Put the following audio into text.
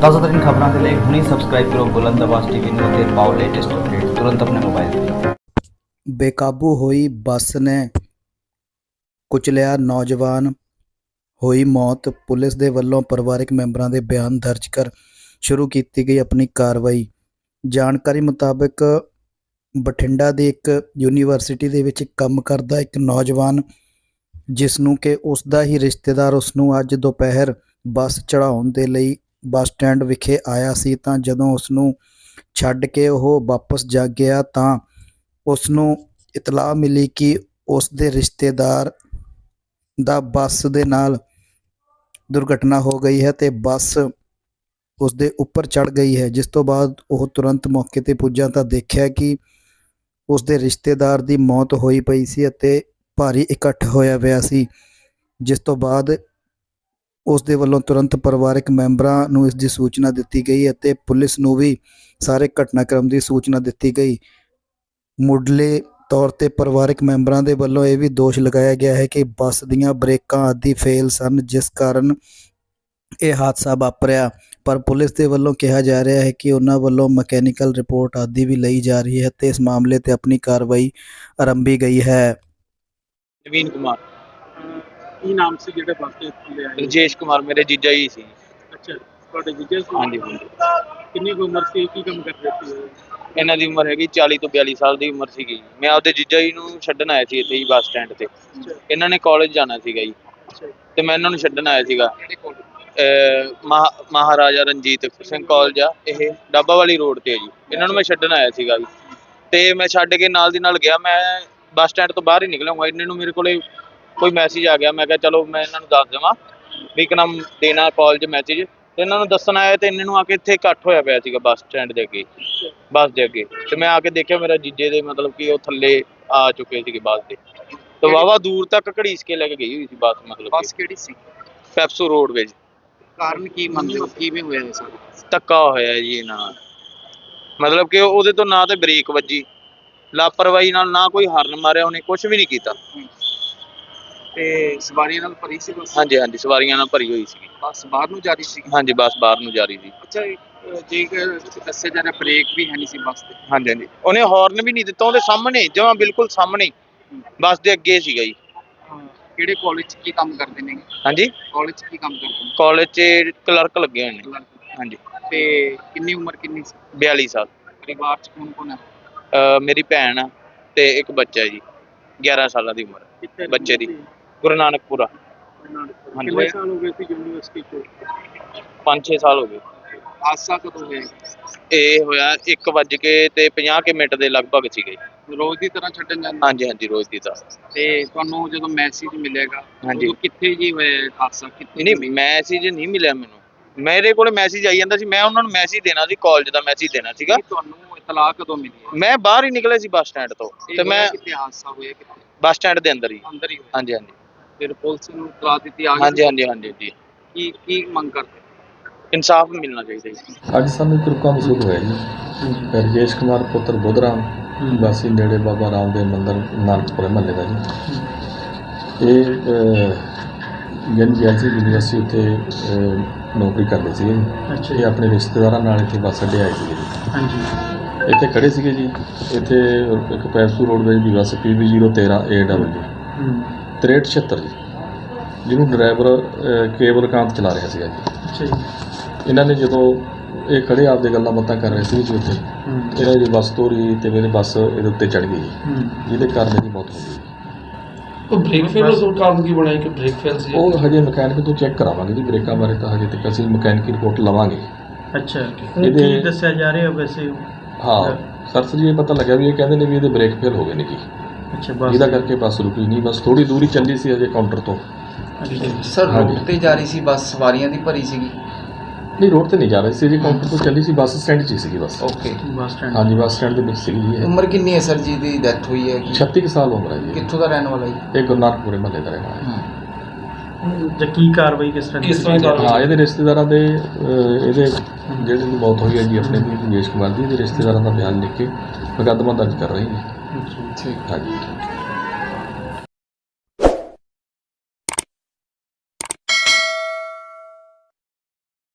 ਤਾਜ਼ਾ ਖਬਰਾਂ ਦੇ ਲਈ ਹੁਣੇ ਸਬਸਕ੍ਰਾਈਬ ਕਰੋ ਬੁਲੰਦ ਆਵਾਜ਼ ਟੀਵੀ ਨੂੰ ਅਤੇ ਪਾਓ ਲੇਟੈਸਟ ਅਪਡੇਟ ਤੁਰੰਤ ਆਪਣੇ ਮੋਬਾਈਲ ਤੇ। ਬੇਕਾਬੂ ਹੋਈ ਬੱਸ ਨੇ ਕੁਚਲਿਆ ਨੌਜਵਾਨ, ਹੋਈ ਮੌਤ, ਪੁਲਿਸ ਦੇ ਵੱਲੋਂ ਪਰਿਵਾਰਕ ਮੈਂਬਰਾਂ ਦੇ ਬਿਆਨ ਦਰਜ ਕਰ ਸ਼ੁਰੂ ਕੀਤੀ ਗਈ ਆਪਣੀ ਕਾਰਵਾਈ। ਜਾਣਕਾਰੀ ਮੁਤਾਬਕ ਬਠਿੰਡਾ ਦੀ ਇੱਕ ਯੂਨੀਵਰਸਿਟੀ ਦੇ ਵਿੱਚ ਕੰਮ ਕਰਦਾ ਇੱਕ ਨੌਜਵਾਨ ਜਿਸ ਨੂੰ ਕਿ ਉਸ ਦਾ ਹੀ ਰਿਸ਼ਤੇਦਾਰ ਉਸ ਨੂੰ ਅੱਜ ਦੁਪਹਿਰ ਬੱਸ ਚੜਾਉਣ ਦੇ ਲਈ ਬੱਸ ਸਟੈਂਡ ਵਿਖੇ ਆਇਆ ਸੀ ਤਾਂ ਜਦੋਂ ਉਸ ਨੂੰ ਛੱਡ ਕੇ ਉਹ ਵਾਪਸ ਜਾ ਗਿਆ ਤਾਂ ਉਸ ਨੂੰ ਇਤਲਾਹ ਮਿਲੀ ਕਿ ਉਸ ਦੇ ਰਿਸ਼ਤੇਦਾਰ ਦਾ ਬੱਸ ਦੇ ਨਾਲ ਦੁਰਘਟਨਾ ਹੋ ਗਈ ਹੈ ਤੇ ਬੱਸ ਉਸ ਦੇ ਉੱਪਰ ਚੜ ਗਈ ਹੈ, ਜਿਸ ਤੋਂ ਬਾਅਦ ਉਹ ਤੁਰੰਤ ਮੌਕੇ ਤੇ ਪੁੱਜਾ ਤਾਂ ਦੇਖਿਆ ਕਿ ਉਸ ਦੇ ਰਿਸ਼ਤੇਦਾਰ ਦੀ ਮੌਤ ਹੋਈ ਪਈ ਸੀ ਅਤੇ ਭਾਰੀ ਇਕੱਠ ਹੋਇਆ ਪਿਆ ਸੀ, ਜਿਸ ਤੋਂ ਬਾਅਦ ਉਸ ਦੇ ਵੱਲੋਂ ਤੁਰੰਤ ਪਰਿਵਾਰਕ ਮੈਂਬਰਾਂ ਨੂੰ ਇਸ ਦੀ ਸੂਚਨਾ ਦਿੱਤੀ ਗਈ ਅਤੇ ਪੁਲਿਸ ਨੂੰ ਵੀ ਸਾਰੇ ਘਟਨਾਕ੍ਰਮ ਦੀ ਸੂਚਨਾ ਦਿੱਤੀ ਗਈ। ਮੁੱਢਲੇ ਤੌਰ ਤੇ ਪਰਿਵਾਰਕ ਮੈਂਬਰਾਂ ਦੇ ਵੱਲੋਂ ਇਹ ਵੀ ਦੋਸ਼ ਲਗਾਇਆ ਗਿਆ ਹੈ ਕਿ ਬੱਸ ਦੀਆਂ ਬ੍ਰੇਕਾਂ ਆਦਿ ਫੇਲ ਸਨ, ਜਿਸ ਕਾਰਨ ਇਹ ਹਾਦਸਾ ਵਾਪਰਿਆ। ਪਰ ਪੁਲਿਸ ਦੇ ਵੱਲੋਂ ਕਿਹਾ ਜਾ ਰਿਹਾ ਹੈ ਕਿ ਉਹਨਾਂ ਵੱਲੋਂ ਮਕੈਨੀਕਲ ਰਿਪੋਰਟ ਆਦਿ ਵੀ ਲਈ ਜਾ ਰਹੀ ਹੈ ਤੇ ਇਸ ਮਾਮਲੇ ਤੇ ਆਪਣੀ ਕਾਰਵਾਈ ਆਰੰਭੀ ਗਈ ਹੈ। ਨਵੀਨ ਕੁਮਾਰ। ਕੀ ਨਾਮ ਸੀ ਜਿਹੜੇ ਬੱਸ ਤੇ ਥੱਲੇ ਆਏ? ਰਜੇਸ਼ ਕੁਮਾਰ ਮੇਰੇ ਜੀਜਾ ਜੀ ਸੀ। ਅੱਛਾ ਤੁਹਾਡੇ ਜੀਜੇ ਸੀ? ਹਾਂਜੀ ਹਾਂਜੀ। ਕਿੰਨੀ ਕੁ ਉਮਰ ਸੀ? ਕੀ ਕੰਮ ਕਰਦੇ ਸੀ? ਉਹ? ਇਹਨਾਂ ਦੀ ਉਮਰ ਹੈਗੀ 40 ਤੋਂ 42 ਸਾਲ ਦੀ ਉਮਰ ਸੀਗੀ। ਮੈਂ ਆਪਦੇ ਜੀਜਾ ਜੀ ਨੂੰ ਛੱਡਣ ਆਇਆ ਸੀ ਇੱਥੇ ਹੀ ਬੱਸ ਸਟੈਂਡ ਤੇ। ਅੱਛਾ। ਇਹਨਾਂ ਨੇ ਕਾਲਜ ਜਾਣਾ ਸੀਗਾ ਜੀ। ਅੱਛਾ। ਤੇ ਮੈਂ ਇਹਨਾਂ ਨੂੰ ਛੱਡਣ ਆਇਆ ਸੀਗਾ। ਅਹ ਮਹਾ- ਮਹਾਰਾਜਾ ਰਣਜੀਤ ਸਿੰਘ ਕਾਲਜ ਆ ਇਹ ਡੱਬਾ ਵਾਲੀ ਰੋਡ ਤੇ ਜੀ। ਇਹਨਾਂ ਨੂੰ ਮੈਂ ਛੱਡਣ ਆਇਆ ਸੀਗਾ ਜੀ ਤੇ ਮੈਂ ਛੱਡ ਕੇ ਨਾਲ ਦੀ ਨਾਲ ਗਿਆ। ਮੈਂ ਬੱਸ ਸਟੈਂਡ ਤੋਂ ਬਾਹਰ ਹੀ ਨਿਕਲਾਂਗਾ ਇਹਨਾਂ ਨੂੰ ਮੇਰੇ ਕੋਲੇ ਕੋਈ ਮੈਸੇਜ ਆ ਗਿਆ ਮੈਂ ਕਿਹਾ ਚਲੋ ਮੈਂ ਇਹਨਾਂ ਨੂੰ ਦੱਸ ਦੇਵਾਂ ਵੀ ਕਿ ਨਾਮ ਦੇਣਾ ਕਾਲਜ ਮੈਸੇਜ ਤੇ ਇਹਨਾਂ ਨੂੰ ਦੱਸਣ ਆਇਆ ਤੇ ਇਹਨਾਂ ਨੂੰ ਆ ਕੇ ਇੱਥੇ ਇਕੱਠ ਹੋਇਆ ਪਿਆ ਸੀਗਾ ਬੱਸ ਸਟੈਂਡ ਦੇ ਅੱਗੇ ਬੱਸ ਦੇ ਅੱਗੇ। ਤੇ ਮੈਂ ਆ ਕੇ ਦੇਖਿਆ ਮੇਰਾ ਜੀਜੇ ਦੇ ਮਤਲਬ ਕਿ ਉਹ ਥੱਲੇ ਆ ਚੁੱਕੇ ਸੀਗੇ ਬੱਸ ਦੇ। ਤੇ ਵਾਵਾ ਦੂਰ ਤੱਕ ਘੜੀਸ ਕੇ ਲੈ ਕੇ ਗਈ ਹੋਈ ਸੀ ਬੱਸ ਮਤਲਬ ਬੱਸ ਕਿਹੜੀ ਸੀ? ਪੈਪਸੋ ਰੋਡ ਵਿੱਚ ਕਾਰਨ ਕੀ ਮੰਨਦੇ ਹੋ ਕਿਵੇਂ ਹੋਇਆ ਇਹ ਸਾਰਾ? ਧੱਕਾ ਹੋਇਆ ਜੀ ਇਹਨਾਂ ਨਾਲ। ਮਤਲਬ ਕਿ ਉਹਦੇ ਤੋਂ ਨਾ ਤੇ ਬ੍ਰੇਕ ਵੱਜੀ। ਲਾਪਰਵਾਹੀ ਨਾਲ ਨਾ ਕੋਈ ਹਰਨ ਮਾਰਿਆ ਉਹਨੇ ਕੁਝ ਵੀ ਨਹੀਂ ਕੀਤਾ। ਤੇ ਸਵਾਰੀਆਂ ਨਾਲ ਭਰੀ ਸੀ ਬੱਸ? ਹਾਂਜੀ ਹਾਂਜੀ ਸਵਾਰੀਆਂ ਨਾਲ ਭਰੀ ਹੋਈ ਸੀ ਬੱਸ ਬਾਹਰ ਨੂੰ ਜਾ ਰਹੀ ਸੀ ਹਾਂਜੀ ਬੱਸ ਬਾਹਰ ਨੂੰ ਜਾ ਰਹੀ ਸੀ। ਅੱਛਾ ਅਹ ਜੇਕਰ ਦੱਸਿਆ ਜਾ ਰਿਹਾ ਬ੍ਰੇਕ ਵੀ ਹੈ ਨਹੀਂ ਸੀ ਬੱਸ ਤੇ। ਹਾਂਜੀ ਹਾਂਜੀ। ਉਹਨੇ ਹਾਰਨ ਵੀ ਨਹੀਂ ਦਿੱਤਾ ਉਹਦੇ ਸਾਹਮਣੇ ਜਮਾਂ ਬਿਲਕੁਲ ਸਾਹਮਣੇ। ਬੱਸ ਦੇ ਅੱਗੇ ਸੀਗਾ ਜੀ। ਕਿਹੜੇ ਕਾਲਜ 'ਚ ਕੀ ਕੰਮ ਕਰਦੇ ਨੇ? ਹਾਂਜੀ? ਕਾਲਜ 'ਚ ਕੀ ਕੰਮ ਕਰਦੇ ਨੇ? ਕਾਲਜ 'ਚ ਕਲਰਕ ਲੱਗੇ ਹੋਏ ਨੇ। ਹਾਂਜੀ। ਤੇ ਕਿੰਨੀ ਉਮਰ ਕਿੰਨੀ ਸੀ? 42 ਸਾਲ। ਪਰਿਵਾਰ 'ਚ ਕੌਣ ਕੌਣ ਹੈ? ਮੇਰੀ ਭੈਣ ਆ ਤੇ ਇੱਕ ਬੱਚਾ ਜੀ 11 ਸਾਲਾਂ ਦੀ ਉਮਰ ਬੱਚੇ ਦੀ। ਗੁਰੂ ਨਾਨਕਪੁਰਾ ਹਾਂਜੀ। ਕਿੰਨੇ ਸਾਲ ਹੋ ਗਏ ਸੀ ਯੂਨੀਵਰਸਿਟੀ 'ਚ? 5-6 ਸਾਲ ਹੋ ਗਏ। ਹਾਦਸਾ ਕਦੋਂ ਹੋਇਆ? ਇਹ ਹੋਇਆ 1 ਵੱਜ ਕੇ ਤੇ 50 ਕੇ ਮਿੰਟ ਦੇ ਲਗਭਗ ਸੀਗੇ। ਰੋਜ਼ ਦੀ ਤਰ੍ਹਾਂ ਛੱਡਣ ਜਾਂਦੇ? ਹਾਂਜੀ ਹਾਂਜੀ ਰੋਜ਼ ਦੀ ਤਾਂ ਤੇ ਤੁਹਾਨੂੰ ਜਦੋਂ ਮੈਸੇਜ ਮਿਲੇਗਾ ਹਾਂਜੀ। ਉਦੋਂ ਕਿੱਥੇ ਜੀ ਹੋਇਆ ਹਾਦਸਾ? ਕਿੱਥੇ ਨਹੀਂ ਮੈਸੇਜ ਨਹੀਂ ਮਿਲਿਆ ਮੈਨੂੰ। ਮੇਰੇ ਕੋਲ ਮੈਸੇਜ ਆਈ ਜਾਂਦਾ ਸੀ ਮੈਂ ਉਹਨਾਂ ਨੂੰ ਮੈਸੇਜ ਦੇਣਾ ਸੀ ਕਾਲਜ ਦਾ ਮੈਸੇਜ ਦੇਣਾ ਸੀਗਾ। ਨਹੀਂ, ਤੁਹਾਨੂੰ ਇਤਲਾਹ ਕਦੋਂ ਮਿਲੀ? ਹੈ ਮੈਂ ਬਾਹਰ ਹੀ ਨਿਕਲਿਆ ਸੀ ਬੱਸ ਸਟੈਂਡ ਤੋਂ। ਇਹ ਤੇ ਹੋਇਆ ਮੈਂ ਕਿੱਥੇ? ਹਾਦਸਾ ਹੋਇਆ ਕਿੱਥੇ? ਬੱਸ ਸਟੈਂਡ ਦੇ ਅੰਦਰ ਹੀ। ਅੰਦਰ ਹੀ ਹੋਇਆ। ਹਾਂਜੀ ਹਾਂਜੀ। ਫਿਰ ਪੁਲਿਸ ਨੂੰ ਇਤਲਾਹ ਦਿੱਤੀ ਆ ਗਈ ਹਾਂਜੀ ਹਾਂਜੀ ਹਾਂਜੀ ਜੀ। ਕੀ ਕੀ ਮੰਗ ਕਰਦੇ? ਇਨਸਾਫ ਮਿਲਣਾ ਚਾਹੀਦਾ ਜੀ। ਅੱਜ ਸਾਨੂੰ ਇੱਕ ਰੁਕਾ ਮਸੂਦ ਹੋਇਆ ਜੀ ਰਜੇਸ਼ ਕੁਮਾਰ ਪੁੱਤਰ ਬੁੱਧਰਾਮ ਵਾਸੀ ਨੇੜੇ ਬਾਬਾ ਰਾਮਦੇਵ ਮੰਦਰ ਨਾਨਕਪੁਰੇ ਮਹੱਲੇ ਦਾ ਜੀ। ਇਹ ਜਨ ਜੈਸੀ ਯੂਨੀਵਰਸਿਟੀ ਉੱਤੇ ਨੌਕਰੀ ਕਰਦੇ ਸੀਗੇ। ਜੀ ਇਹ ਆਪਣੇ ਰਿਸ਼ਤੇਦਾਰਾਂ ਨਾਲ ਇੱਥੇ ਬੱਸ ਅੱਡੇ ਆਏ ਸੀਗੇ ਜੀ। ਹਾਂਜੀ। ਇੱਥੇ ਖੜੇ ਸੀਗੇ ਜੀ। ਇੱਥੇ ਇੱਕ ਪੈਪਸੂ ਰੋਡ ਵਿੱਚ ਦੀ ਬੱਸ ਪੀਬੀ 013 AW 6376 ਜੀ ਜਿਹਨੂੰ ਡਰਾਈਵਰ ਕੇਵਲ ਕਾਂਤ ਚਲਾ ਰਿਹਾ ਸੀਗਾ ਜੀ। ਅੱਛਾ ਜੀ। ਇਹਨਾਂ ਨੇ ਜਦੋਂ ਇਹ ਖੜੇ ਆਪਦੇ ਗੱਲਾਂ ਬਾਤਾਂ ਕਰ ਰਹੇ ਸੀ ਜੀ ਉੱਥੇ ਇਹਨਾਂ ਦੀ ਬੱਸ ਤੋਰੀ ਤੇ ਮੇਰੇ ਬੱਸ ਇਹਦੇ ਉੱਤੇ ਚੜ ਗਈ ਜੀ, ਜਿਹਦੇ ਕਾਰਨ ਇਹਦੀ ਮੌਤ ਹੋ ਗਈ ਉਹ ਬ੍ਰੇਕ ਫੇਲ ਦਾ ਕਾਰਨ ਕੀ ਬਣਾਇਆ ਕਿ ਬ੍ਰੇਕ ਫੇਲ ਸੀ। ਉਹ ਹਜੇ ਮਕੈਨਿਕ ਤੋਂ ਚੈੱਕ ਕਰਾਵਾਂਗੇ ਜੀ ਬ੍ਰੇਕਾਂ ਬਾਰੇ ਤਾਂ ਹਜੇ ਤੱਕ ਅਸੀਂ ਮਕੈਨਿਕੀ ਰਿਪੋਰਟ ਲਵਾਂਗੇ। ਅੱਛਾ। ਇਹਦੇ- ਕੀ ਦੱਸਿਆ ਜਾ ਰਿਹਾ ਵੈਸੇ? ਹਾਂ। ਸਰਸ ਜੀ ਇਹ ਪਤਾ ਲੱਗਿਆ ਵੀ ਇਹ ਕਹਿੰਦੇ ਨੇ ਵੀ ਇਹਦੇ ਬ੍ਰੇਕ ਫੇਲ ਹੋ ਗਏ ਨੇ ਜੀ। ਅੱਛਾ ਜਿਹਦਾ ਕਰਕੇ ਬੱਸ ਰੁਕੀ ਨਹੀਂ ਬਸ ਥੋੜੀ ਦੂਰੀ ਚੱਲੀ ਸੀ ਹਜੇ ਕਾਊਂਟਰ ਤੋਂ। ਸਰ। ਰੋਡ ਤੇ ਜਾ ਰਹੀ ਸੀ ਬੱਸ ਸਵਾਰੀਆਂ ਦੀ ਭਰੀ ਸੀਗੀ? ਨਹੀਂ ਰੋਡ ਤੇ ਨਹੀਂ ਜਾ ਰਹੀ ਸੀ ਜੀ ਕਾਊਂਟਰ ਤੋਂ ਚੱਲੀ ਸੀ ਬੱਸ ਸਟੈਂਡ 'ਚ ਹੀ ਸੀਗੀ ਬਸ। ਓਕੇ ਬੱਸ ਸਟੈਂਡ ਹਾਂਜੀ ਬੱਸ ਸਟੈਂਡ ਦੇ ਵਿੱਚ ਸੀਗੀ ਜੀ ਇਹ। ਉਮਰ ਕਿੰਨੀ ਹੈ ਸਰ ਜੀ ਦੀ? ਡੈਥ ਹੋਈ ਹੈ ਕਿ? 36 ਕੁ ਸਾਲ ਉਮਰ ਹੈ ਜੀ ਕਿੱਥੋਂ ਦਾ ਰਹਿਣ ਵਾਲਾ ਜੀ? ਇਹ ਗੁਰੂ ਨਾਨਕਪੁਰੇ ਮਹੱਲੇ ਦਾ ਰਹਿਣ ਵਾਲਾ ਹੈ। ਜਾਂ ਕੀ ਕਾਰਵਾਈ ਕਿਸ ਤਰ੍ਹਾਂ ਕਿਸ ਤਰ੍ਹਾਂ? ਹਾਂ? ਇਹਦੇ ਰਿਸ਼ਤੇਦਾਰਾਂ ਦੇ ਅਹ, ਇਹਦੇ ਜਿਹੜੇ ਦੀ ਮੌਤ ਹੋਈ ਹੈ ਜੀ ਆਪਣੇ ਵੀ ਰਜੇਸ਼ ਕੁਮਾਰ ਦੀ ਇਹਦੇ ਰਿਸ਼ਤੇਦਾਰਾਂ ਦਾ ਬਿਆਨ ਲਿਖ ਕੇ ਮੁਕੱਦਮਾ ਦਰਜ ਕਰ ਰਹੀ ਹੈ 김치 가게.